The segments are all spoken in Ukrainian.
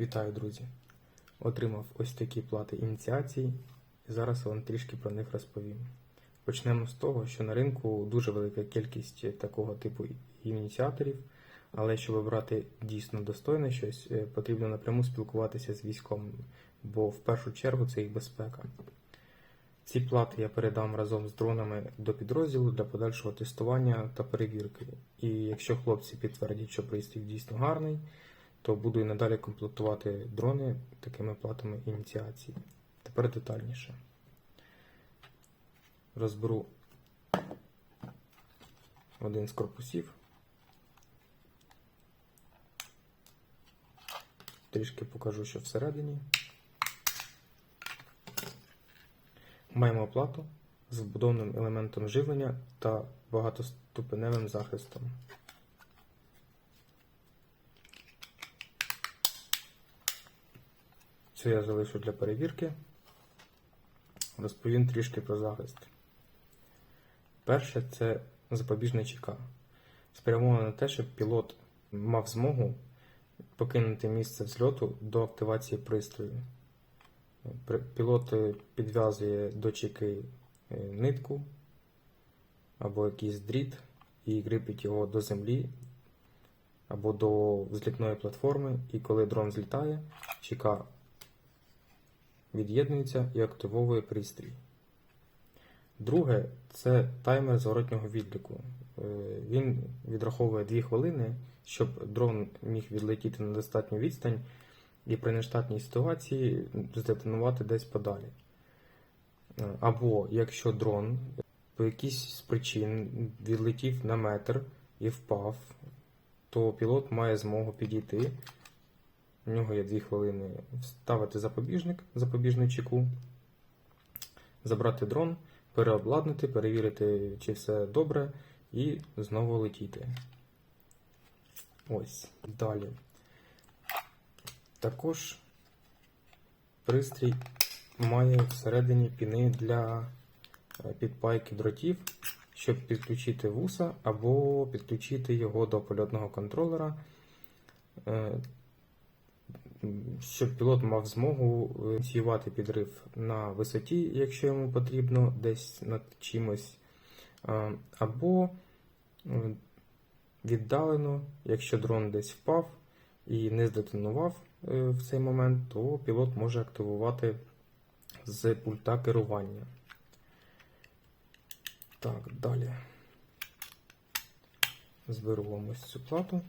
Вітаю, друзі! Отримав ось такі плати ініціації, і зараз вам трішки про них розповім. Почнемо з того, що на ринку дуже велика кількість такого типу ініціаторів, але щоб обрати дійсно достойне щось, е, потрібно напряму спілкуватися з військовим, бо в першу чергу це їх безпека. Ці плати я передам разом з дронами до підрозділу для подальшого тестування та перевірки. І якщо хлопці підтвердять, що пристрій дійсно гарний, то буду і надалі комплектувати дрони такими платами ініціації. Тепер детальніше. Розберу один з корпусів. Трішки покажу, що всередині. Маємо плату з вбудованим елементом живлення та багатоступеневим захистом. Це я залишу для перевірки. Розповім трішки про захист. Перше це запобіжний ЧК. Спрямовано на те, щоб пілот мав змогу покинути місце взльоту до активації пристрою. Пілот е, підв'язує до чеки е, нитку або якийсь дріт і кріпить його до землі або до взлітної платформи. І коли дрон злітає, чека від'єднується і активовує пристрій. Друге це таймер зворотнього відліку. Е, Він відраховує 2 хвилини, щоб дрон міг відлетіти на достатню відстань і при нештатній ситуації здетонувати десь подалі. Е, Або якщо дрон по якійсь з причин відлетів на метр і впав, то пілот має змогу підійти. У нього є 2 хвилини вставити запобіжник, запобіжний чеку, забрати дрон, переобладнати, перевірити, чи все добре, і знову летіти. Ось. Далі. Також пристрій має всередині піни для е, підпайки дротів, щоб підключити вуса або підключити його до польотного контролера, е, щоб пілот мав змогу е, ініціювати підрив на висоті, якщо йому потрібно, десь над чимось, або е, віддалено, якщо дрон десь впав і не здетонував е, в цей момент, то пілот може активувати з пульта керування. Так, далі. Ось цю плату.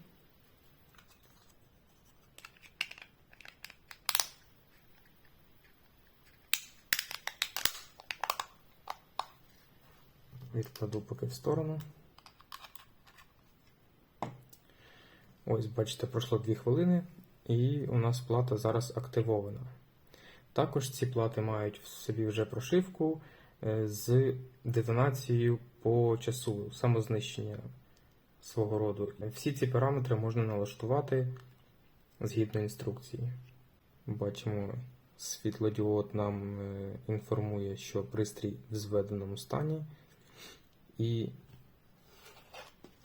Відкладу поки в сторону. Ось, бачите, пройшло 2 хвилини, і у нас плата зараз активована. Також ці плати мають в собі вже прошивку е, з детонацією по часу, самознищення свого роду. Всі ці параметри можна налаштувати згідно інструкції. Бачимо, світлодіод нам е, інформує, що пристрій в зведеному стані. І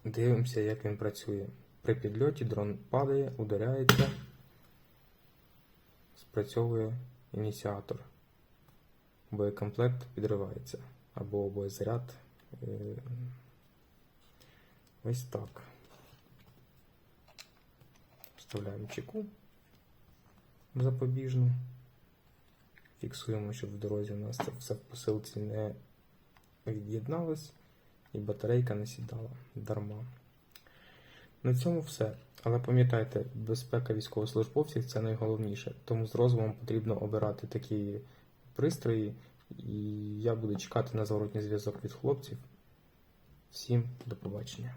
дивимося, як він працює. При підльоті дрон падає, ударяється, спрацьовує ініціатор. Боєкомплект підривається. Або боєзаряд. Е, Ось так. Вставляємо чеку запобіжну. Фіксуємо, щоб в дорозі у нас це все в посилці не від'єдналось і батарейка не сідала дарма. На цьому все. Але пам'ятайте, безпека військовослужбовців це найголовніше. Тому з розумом потрібно обирати такі пристрої, і я буду чекати на зворотній зв'язок від хлопців. Всім до побачення.